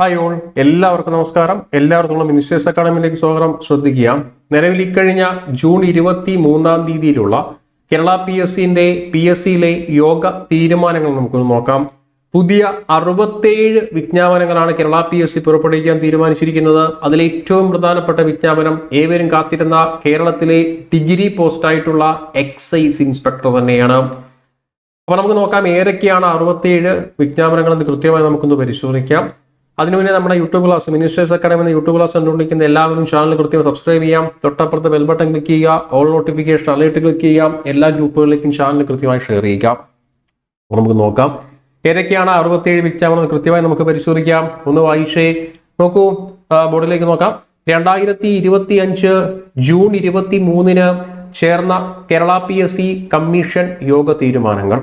Hi all എല്ലാവർക്കും നമസ്കാരം. എല്ലാവർക്കും മിനിസ്റ്റേഴ്സ് അക്കാഡമിയിലേക്ക് സ്വാഗതം. ശ്രദ്ധിക്കുക. നിലവിൽ ഇക്കഴിഞ്ഞ ജൂൺ ഇരുപത്തി മൂന്നാം തീയതിയിലുള്ള കേരള പി എസ് സിന്റെ പി എസ് സിയിലെ യോഗ തീരുമാനങ്ങൾ നമുക്കൊന്ന് നോക്കാം. പുതിയ അറുപത്തേഴ് വിജ്ഞാപനങ്ങളാണ് കേരള പി എസ് സി പുറപ്പെടുവിക്കാൻ തീരുമാനിച്ചിരിക്കുന്നത്. അതിലേറ്റവും പ്രധാനപ്പെട്ട വിജ്ഞാപനം ഏവരും കാത്തിരുന്ന കേരളത്തിലെ ഡിഗ്രി പോസ്റ്റായിട്ടുള്ള എക്സൈസ് ഇൻസ്പെക്ടർ തന്നെയാണ്. അപ്പോൾ നമുക്ക് നോക്കാം ഏതൊക്കെയാണ് അറുപത്തേഴ് വിജ്ഞാപനങ്ങൾ എന്ന് കൃത്യമായി നമുക്കൊന്ന് പരിശോധിക്കാം. അതിനു മുന്നേ നമ്മുടെ യൂട്യൂബ് ക്ലാസ് മിനിസ്റ്റേഴ്സ് അക്കാഡമി എന്ന യൂട്യൂബ് ക്ലാസ് കണ്ടുകൊണ്ടിരിക്കുന്ന എല്ലാവരും ചാനൽ കൃത്യം സബ്സ്ക്രൈബ് ചെയ്യാം. തൊട്ടപ്പുറത്ത് ബെൽ ബട്ടൺ ക്ലിക്ക് ചെയ്യുക. ഓൾ നോട്ടിഫിക്കേഷൻ അലേർട്ട് ക്ലിക്ക് ചെയ്യാം എല്ലാ ഗ്രൂപ്പുകളിലേക്കും ചാനൽ കൃത്യമായി ഷെയർ ചെയ്യുക. അപ്പോൾ നമുക്ക് നോക്കാം. ഏതൊക്കെയാണ് അറുപത്തിയേഴ് എന്ന് കൃത്യമായി നമുക്ക് പരിശോധിക്കാം. ഒന്ന് വായിച്ചേ നോക്കൂ ബോർഡിലേക്ക് നോക്കാം. രണ്ടായിരത്തി ഇരുപത്തി അഞ്ച് ജൂൺ ഇരുപത്തി മൂന്നിന് ചേർന്ന Kerala P S C commission yoga തീരുമാനങ്ങൾ.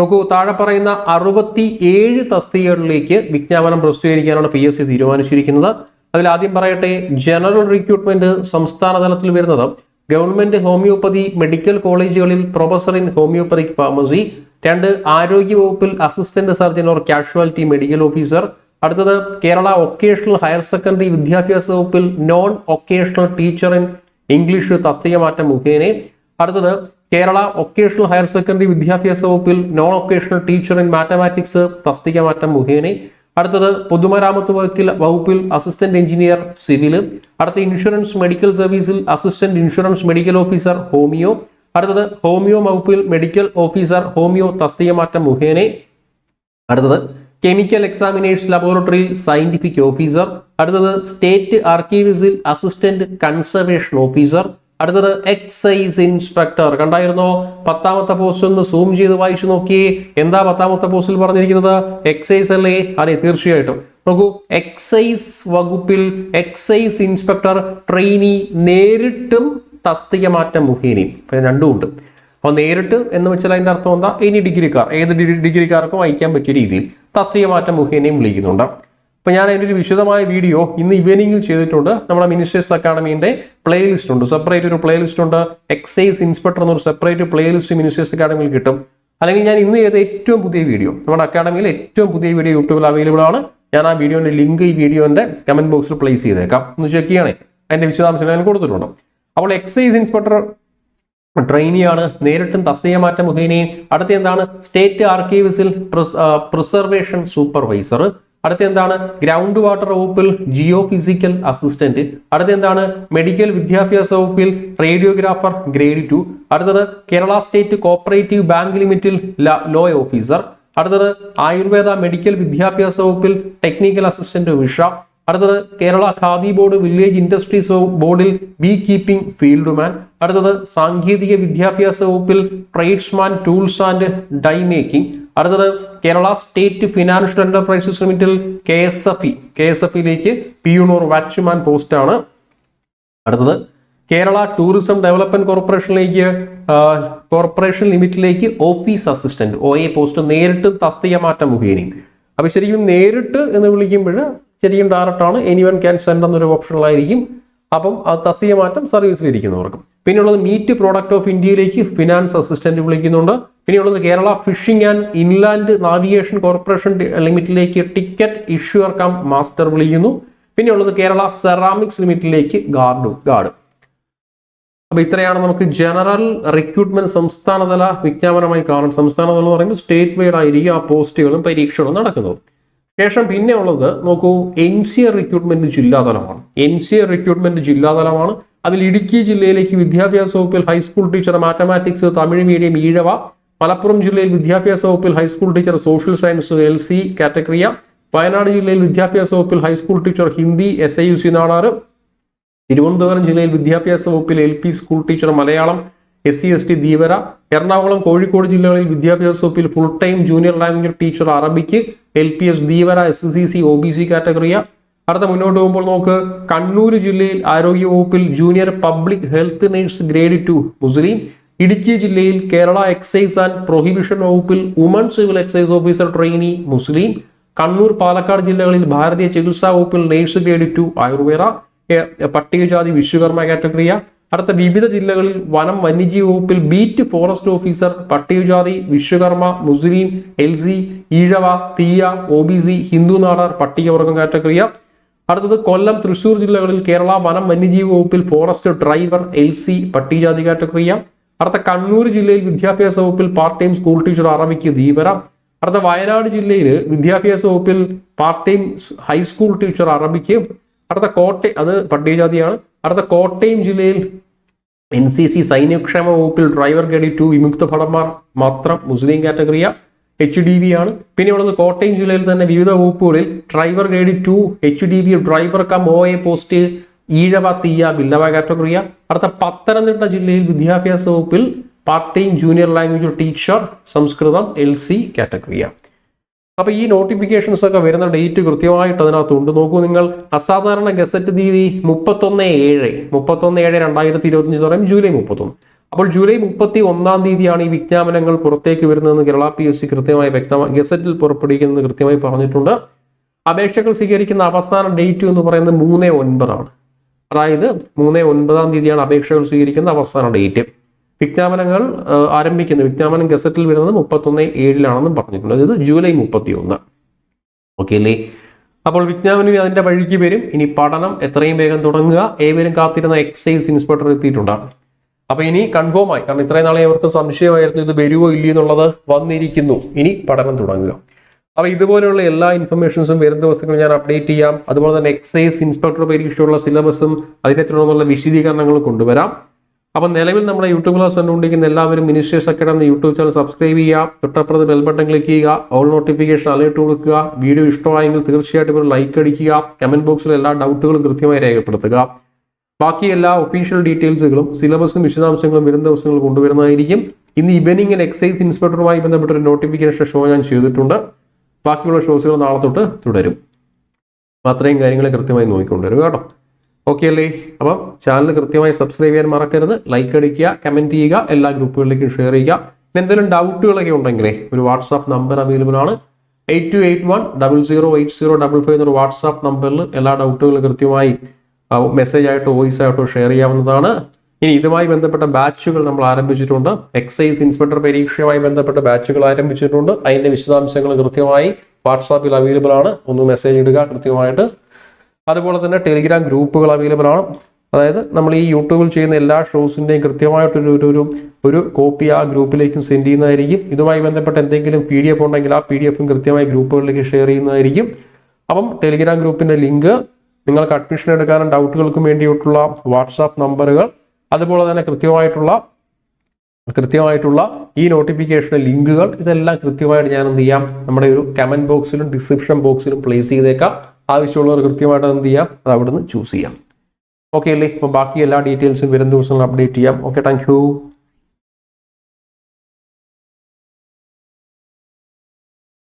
നോക്കൂ താഴെ പറയുന്ന അറുപത്തി ഏഴ് തസ്തികകളിലേക്ക് വിജ്ഞാപനം പ്രസിദ്ധീകരിക്കാനാണ് പി എസ് സി തീരുമാനിച്ചിരിക്കുന്നത്. അതിൽ ആദ്യം പറയട്ടെ ജനറൽ റിക്രൂട്ട്മെന്റ് സംസ്ഥാന തലത്തിൽ വരുന്നത് ഗവൺമെന്റ് ഹോമിയോപ്പതി മെഡിക്കൽ കോളേജുകളിൽ പ്രൊഫസർ ഇൻ ഹോമിയോപ്പതിക് ഫാർമസി രണ്ട് ആരോഗ്യ വകുപ്പിൽ assistant surgeon or casualty medical officer അടുത്തത് കേരള ഒക്കേഷണൽ ഹയർ സെക്കൻഡറി വിദ്യാഭ്യാസ വകുപ്പിൽ non vocational teacher in English തസ്തിക മാറ്റം മുഖേന അടുത്തത് കേരള ഒക്കേഷണൽ ഹയർ സെക്കൻഡറി വിദ്യാഭ്യാസ വകുപ്പിൽ non vocational teacher in mathematics തസ്തിക മാറ്റം മുഖേന. അടുത്തത് പൊതുമരാമത്ത് വകുപ്പിൽ വകുപ്പിൽ അസിസ്റ്റന്റ് എഞ്ചിനീയർ സിവിൽ അടുത്ത ഇൻഷുറൻസ് മെഡിക്കൽ സർവീസിൽ assistant insurance medical officer homoeo അടുത്തത് ഹോമിയോ വകുപ്പിൽ മെഡിക്കൽ ഓഫീസർ ഹോമിയോ തസ്തിക മാറ്റം മുഖേന. അടുത്തത് കെമിക്കൽ എക്സാമിനേഴ്സ് ലബോറട്ടറിയിൽ സയന്റിഫിക് ഓഫീസർ അടുത്തത് സ്റ്റേറ്റ് ആർക്കീവ്സിൽ അസിസ്റ്റന്റ് കൺസർവേഷൻ ഓഫീസർ അടുത്തത് എക്സൈസ് ഇൻസ്പെക്ടർ കണ്ടായിരുന്നോ? പത്താമത്തെ പോസ്റ്റ് ഒന്ന് സൂം ചെയ്ത് വായിച്ചു നോക്കി. എന്താ പത്താമത്തെ പോസ്റ്റിൽ പറഞ്ഞിരിക്കുന്നത്? എക്സൈസ് അല്ലേ? അതെ തീർച്ചയായിട്ടും. നോക്കൂ എക്സൈസ് വകുപ്പിൽ എക്സൈസ് ഇൻസ്പെക്ടർ ട്രെയിനി നേരിട്ടും തസ്തിക മാറ്റം രണ്ടും ഉണ്ട്. അപ്പോൾ നേരിട്ട് എന്ന് വെച്ചാൽ അതിന്റെ അർത്ഥം എന്താ? ഇനി ഡിഗ്രിക്കാർ ഏത് ഡിഗ്രിക്കാർക്കും അയക്കാൻ പറ്റിയ രീതിയിൽ തസ്തിക മാറ്റം മുഖേനയും വിളിക്കുന്നുണ്ട്. അപ്പോൾ ഞാൻ അതിന്റെ ഒരു വിശദമായ വീഡിയോ ഇന്ന് ഈവനിങ്ങിൽ ചെയ്തിട്ടുണ്ട്. നമ്മുടെ മിനിസ്റ്റേഴ്സ് അക്കാഡമീന്റെ പ്ലേലിസ്റ്റ് ഉണ്ട്. സെപ്പറേറ്റ് ഒരു പ്ലേലിസ്റ്റ് ഉണ്ട്. എക്സൈസ് ഇൻസ്പെക്ടർ എന്നൊരു സെപ്പറേറ്റ് പ്ലേലിസ്റ്റ് മിനിസ്റ്റേഴ്സ് അക്കാഡമിയിൽ കിട്ടും. അല്ലെങ്കിൽ ഞാൻ ഇന്ന് ചെയ്ത ഏറ്റവും പുതിയ വീഡിയോ നമ്മുടെ അക്കാഡമിയിൽ ഏറ്റവും പുതിയ വീഡിയോ യൂട്യൂബിൽ അവൈലബിൾ ആണ്. ഞാൻ ആ വീഡിയോന്റെ ലിങ്ക് ഈ വീഡിയോന്റെ കമന്റ് ബോക്സിൽ പ്ലേസ് ചെയ്തേക്കാം. ഒന്ന് ചെക്ക് ചെയ്യണേ. അതിന്റെ വിശദാംശങ്ങൾ ഞാൻ കൊടുത്തിട്ടുണ്ട്. അപ്പോൾ എക്സൈസ് ഇൻസ്പെക്ടർ ട്രെയിനിയാണ് നേരിട്ടും തസ്തിക മാറ്റം മുഖേനയും. അടുത്ത എന്താണ്? സ്റ്റേറ്റ് ആർക്കൈവ്സിൽ പ്രിസർവേഷൻ സൂപ്പർവൈസർ അടുത്ത എന്താണ് ഗ്രൗണ്ട് വാട്ടർ വകുപ്പിൽ ജിയോ ഫിസിക്കൽ അസിസ്റ്റന്റ് അടുത്ത എന്താണ് മെഡിക്കൽ വിദ്യാഭ്യാസ വകുപ്പിൽ റേഡിയോഗ്രാഫർ ഗ്രേഡ് ടു അടുത്തത് കേരള സ്റ്റേറ്റ് കോപ്പറേറ്റീവ് ബാങ്ക് ലിമിറ്റിൽ ലോ ഓഫീസർ അടുത്തത് ആയുർവേദ മെഡിക്കൽ വിദ്യാഭ്യാസ വകുപ്പിൽ ടെക്നിക്കൽ അസിസ്റ്റന്റ് വിഷ അടുത്തത് Kerala Khadi board village industries ബോർഡിൽ ബീ കീപ്പിംഗ് ഫീൽഡ് മാൻ അടുത്തത് സാങ്കേതിക വിദ്യാഭ്യാസ വകുപ്പിൽ tradesman tools and die making അടുത്തത് Kerala state financial enterprises ലിമിറ്റിൽ K S F E K S F ഇയിലേക്ക് peon or watchman പോസ്റ്റാണ്. അടുത്തത് കേരള ടൂറിസം ഡെവലപ്മെന്റ് കോർപ്പറേഷനിലേക്ക് corporation ലിമിറ്റിലേക്ക് office assistant O A post നേരിട്ട് തസ്തിക മാറ്റം മുഖേന. അപ്പൊ ശരിക്കും നേരിട്ട് എന്ന് വിളിക്കുമ്പോൾ ശരിക്കും ഡയറക്റ്റ് ആണ്. എനി വൺ ക്യാൻ സെൻഡ് എന്നൊരു ഓപ്ഷനിലായിരിക്കും അപ്പം അത് തസ്തിക മാറ്റം സർവീസിലിരിക്കുന്നവർക്കും പിന്നെയുള്ളത് മീറ്റ് പ്രോഡക്റ്റ് ഓഫ് ഇന്ത്യയിലേക്ക് ഫിനാൻസ് അസിസ്റ്റന്റ് വിളിക്കുന്നുണ്ട്. പിന്നെയുള്ളത് Kerala fishing and inland navigation corporation ലിമിറ്റിലേക്ക് ticket issuer cum master വിളിക്കുന്നു. പിന്നെയുള്ളത് കേരള സെറാമിക്സ് ലിമിറ്റിലേക്ക് ഗാർഡ് ഗാർഡ്. അപ്പോൾ ഇത്രയാണ് നമുക്ക് ജനറൽ റിക്രൂട്ട്മെന്റ് സംസ്ഥാനതല വിജ്ഞാപനമായി കാണും സംസ്ഥാനതല എന്ന് പറയുമ്പോൾ സ്റ്റേറ്റ് വൈഡ് ആയിരിക്കും ആ പോസ്റ്റുകളും പരീക്ഷകളും നടക്കുന്നത്. ശേഷം പിന്നെ ഉള്ളത് നോക്കൂ എൻ സി എ റിക്രൂട്ട്മെന്റ് ജില്ലാതലമാണ്. എൻ സി എ റിക്രൂട്ട്മെന്റ് ജില്ലാതലമാണ്. അതിൽ ഇടുക്കി ജില്ലയിലേക്ക് വിദ്യാഭ്യാസ വകുപ്പിൽ high school teacher mathematics Tamil medium Ezhava Malappuram ജില്ലയിൽ വിദ്യാഭ്യാസ വകുപ്പിൽ high school teacher social science L C കാറ്റഗറിയ Wayanad ജില്ലയിൽ വിദ്യാഭ്യാസ വകുപ്പിൽ high school teacher Hindi S I U C Nadar Thiruvananthapuram ജില്ലയിൽ വിദ്യാഭ്യാസ വകുപ്പിൽ L P school teacher Malayalam S C S T Dheevara Ernakulam Kozhikode ജില്ലകളിൽ വിദ്യാഭ്യാസ വകുപ്പിൽ full time junior language teacher Arabic L P S Dheevara S C C O B C കാറ്റഗറിയ. അടുത്ത മുന്നോട്ട് പോകുമ്പോൾ നോക്ക് കണ്ണൂർ ജില്ലയിൽ ആരോഗ്യ വകുപ്പിൽ junior public health nurse grade two Muslim Idukki ജില്ലയിൽ കേരള എക്സൈസ് ആൻഡ് പ്രൊഹിബിഷൻ വകുപ്പിൽ woman civil excise officer trainee Muslim. Kannur Palakkad ജില്ലകളിൽ ഭാരതീയ ചികിത്സാ വകുപ്പിൽ നേഴ്സ് ഗ്രേഡ് ടു ആയുർവേദ പട്ടികജാതി വിശ്വകർമ്മ കാറ്റഗറിയ. അടുത്ത വിവിധ ജില്ലകളിൽ വനം വന്യജീവി വകുപ്പിൽ ബീറ്റ് ഫോറസ്റ്റ് ഓഫീസർ പട്ടികജാതി Vishwakarma Muslim L C Ezhava Thiyya O B C Hindu Nadar പട്ടികവർഗം കാറ്റഗറിയ. അടുത്തത് കൊല്ലം തൃശൂർ ജില്ലകളിൽ കേരള വനം വന്യജീവി വകുപ്പിൽ ഫോറസ്റ്റ് ഡ്രൈവർ എൽ സി പട്ടികജാതി കാറ്റഗറിയ. അടുത്ത കണ്ണൂർ ജില്ലയിൽ വിദ്യാഭ്യാസ വകുപ്പിൽ part time school teacher Arabic ദീപര. അടുത്ത വയനാട് ജില്ലയിൽ വിദ്യാഭ്യാസ വകുപ്പിൽ part time high school teacher Arabic അടുത്ത കോട്ടയം അത് പട്ടികജാതിയാണ്. അടുത്ത കോട്ടയം ജില്ലയിൽ എൻ സി സി സൈന്യക്ഷേമ വകുപ്പിൽ ഡ്രൈവർ ഗഡി ടു വിമുക്ത ഭടന്മാർ മാത്രം മുസ്ലിം കാറ്റഗറിയ എച്ച് ഡി ബി ആണ്. പിന്നെ ഉള്ളത് കോട്ടയം ജില്ലയിൽ തന്നെ വിവിധ വകുപ്പുകളിൽ driver guide two H D B driver cum O A post Ezhava Thiyya Billava കാറ്റഗറിയ. അടുത്ത പത്തനംതിട്ട ജില്ലയിൽ വിദ്യാഭ്യാസ വകുപ്പിൽ part time junior language teacher Samskritham L C കാറ്റഗറിയ. അപ്പോൾ ഈ നോട്ടിഫിക്കേഷൻസ് ഒക്കെ വരുന്ന ഡേറ്റ് കൃത്യമായിട്ട് അതിനകത്തുണ്ട് നോക്കൂ നിങ്ങൾ അസാധാരണ ഗസറ്റ് തീയതി മുപ്പത്തൊന്ന് ഏഴ് മുപ്പത്തൊന്ന് ഏഴ് രണ്ടായിരത്തി ഇരുപത്തഞ്ച് എന്ന് പറയും ജൂലൈ മുപ്പത്തൊന്ന്. അപ്പോൾ ജൂലൈ മുപ്പത്തി ഒന്നാം തീയതിയാണ് ഈ വിജ്ഞാപനങ്ങൾ പുറത്തേക്ക് വരുന്നതെന്ന് കേരള പി എസ് സി കൃത്യമായി വ്യക്തമായി ഗസറ്റിൽ പുറപ്പെടുവിക്കുന്നത് കൃത്യമായി പറഞ്ഞിട്ടുണ്ട്. അപേക്ഷകൾ സ്വീകരിക്കുന്ന അവസാന ഡേറ്റ് എന്ന് പറയുന്നത് മൂന്ന് ഒൻപതാണ്. അതായത് മൂന്ന് ഒൻപതാം തീയതിയാണ് അപേക്ഷകൾ സ്വീകരിക്കുന്ന അവസാന ഡേറ്റ്. വിജ്ഞാപനങ്ങൾ ആരംഭിക്കുന്നത് വിജ്ഞാപനം ഗസറ്റിൽ വരുന്നത് മുപ്പത്തൊന്ന് ഏഴിലാണെന്നും പറഞ്ഞിട്ടുണ്ട്. അതായത് ജൂലൈ മുപ്പത്തി ഒന്ന് ഓക്കെ അല്ലേ? അപ്പോൾ വിജ്ഞാപനം അതിന്റെ വഴിക്ക് വരും. ഇനി പഠനം എത്രയും വേഗം തുടങ്ങുക. ഏവരും കാത്തിരുന്ന എക്സൈസ് ഇൻസ്പെക്ടർ എത്തിയിട്ടുണ്ട്. അപ്പോൾ ഇനി കൺഫേം ആയി. കാരണം ഇത്രയും നാളെ അവർക്ക് സംശയമായിരുന്നു ഇത് വരുമോ ഇല്ലയോ എന്നുള്ളത് വന്നിരിക്കുന്നു. ഇനി പഠനം തുടങ്ങുക. അപ്പൊ ഇതുപോലെയുള്ള എല്ലാ ഇൻഫർമേഷൻസും വരുന്ന ദിവസങ്ങളിൽ ഞാൻ അപ്ഡേറ്റ് ചെയ്യാം. അതുപോലെ തന്നെ എക്സൈസ് ഇൻസ്പെക്ടർ പരീക്ഷയുള്ള സിലബസും അതിനെ തുടർന്നുള്ള വിശദീകരണങ്ങളും കൊണ്ടുവരാം. അപ്പൊ നിലവിൽ നമ്മുടെ യൂട്യൂബ് ക്ലാസ് കണ്ടുകൊണ്ടിരിക്കുന്ന എല്ലാവരും Ministers Academy YouTube channel subscribe ചെയ്യുക. തൊട്ടപ്പുറത്ത് ബെൽ ബട്ടൺ ക്ലിക്ക് ചെയ്യുക. ഓൾ നോട്ടിഫിക്കേഷൻ അലേർട്ട് കൊടുക്കുക. വീഡിയോ ഇഷ്ടമായെങ്കിൽ തീർച്ചയായിട്ടും ഒരു ലൈക്ക് അടിക്കുക. കമന്റ് ബോക്സിൽ എല്ലാ ഡൗട്ടുകളും കൃത്യമായി രേഖപ്പെടുത്തുക. ബാക്കി എല്ലാ ഒഫീഷ്യൽ ഡീറ്റെയിൽസുകളും സിലബസും വിശദാംശങ്ങളും വരുന്ന ദിവസങ്ങളിൽ കൊണ്ടുവരുന്നതായിരിക്കും. ഇന്ന് ഈവനിങ് എക്സൈസ് ഇൻസ്പെക്ടറുമായി ബന്ധപ്പെട്ട ഒരു നോട്ടിഫിക്കേഷൻ ഷോ ഞാൻ ചെയ്തിട്ടുണ്ട്. ബാക്കിയുള്ള ഷോസുകൾ നാളെ തൊട്ട് തുടരും. അപ്പോൾ അത്രയും കാര്യങ്ങൾ കൃത്യമായി നോക്കിക്കൊണ്ടുവരും കേട്ടോ. ഓക്കെ അല്ലേ? അപ്പം ചാനൽ കൃത്യമായി സബ്സ്ക്രൈബ് ചെയ്യാൻ മറക്കരുത്. ലൈക്ക് അടിക്കുക കമന്റ് ചെയ്യുക എല്ലാ ഗ്രൂപ്പുകളിലേക്കും ഷെയർ ചെയ്യുക. പിന്നെ എന്തെങ്കിലും ഡൗട്ടുകളൊക്കെ ഉണ്ടെങ്കിലേ ഒരു വാട്സാപ്പ് നമ്പർ അവൈലബിൾ ആണ്. Eight two eight one double zero eight zero double five എന്നൊരു വാട്സാപ്പ് നമ്പറിൽ എല്ലാ ഡൗട്ടുകളും കൃത്യമായി മെസ്സേജ് ആയിട്ടോ വോയിസ് ആയിട്ടോ ഷെയർ ചെയ്യാവുന്നതാണ്. ഇനി ഇതുമായി ബന്ധപ്പെട്ട ബാച്ചുകൾ നമ്മൾ ആരംഭിച്ചിട്ടുണ്ട്. എക്സൈസ് ഇൻസ്പെക്ടർ പരീക്ഷയുമായി ബന്ധപ്പെട്ട ബാച്ചുകൾ ആരംഭിച്ചിട്ടുണ്ട്. അതിന്റെ വിശദാംശങ്ങൾ കൃത്യമായി വാട്സാപ്പിൽ അവൈലബിൾ ആണ്. ഒന്ന് മെസ്സേജ് ഇടുക കൃത്യമായിട്ട്. അതുപോലെ തന്നെ ടെലിഗ്രാം ഗ്രൂപ്പുകൾ അവൈലബിൾ ആണ്. അതായത് നമ്മൾ ഈ യൂട്യൂബിൽ ചെയ്യുന്ന എല്ലാ ഷോസിന്റെയും കൃത്യമായിട്ടൊരു ഒരു ഒരു ഒരു കോപ്പി ആ ഗ്രൂപ്പിലേക്കും സെൻഡ് ചെയ്യുന്നതായിരിക്കും. ഇതുമായി ബന്ധപ്പെട്ട എന്തെങ്കിലും പി ഡി എഫ് ഉണ്ടെങ്കിൽ ആ പി ഡി എഫും കൃത്യമായി ഗ്രൂപ്പുകളിലേക്ക് ഷെയർ ചെയ്യുന്നതായിരിക്കും. അപ്പം ടെലിഗ്രാം ഗ്രൂപ്പിന്റെ ലിങ്ക് നിങ്ങൾക്ക് അഡ്മിഷൻ എടുക്കാനും ഡൗട്ടുകൾക്കും വേണ്ടിയിട്ടുള്ള വാട്സാപ്പ് നമ്പറുകൾ അതുപോലെ തന്നെ കൃത്യമായിട്ടുള്ള കൃത്യമായിട്ടുള്ള ഈ നോട്ടിഫിക്കേഷന്റെ ലിങ്കുകൾ ഇതെല്ലാം കൃത്യമായിട്ട് ഞാൻ എന്ത് ചെയ്യാം നമ്മുടെ ഒരു കമന്റ് ബോക്സിലും ഡിസ്ക്രിപ്ഷൻ ബോക്സിലും പ്ലേസ് ചെയ്തേക്കാം. ആവശ്യമുള്ളവർ കൃത്യമായിട്ട് എന്ത് ചെയ്യാം അത് അവിടുന്ന് ചൂസ് ചെയ്യാം. ഓക്കെ അല്ലേ? അപ്പോൾ ബാക്കി എല്ലാ ഡീറ്റെയിൽസും വരും ദിവസങ്ങൾ അപ്ഡേറ്റ് ചെയ്യാം. Okay thank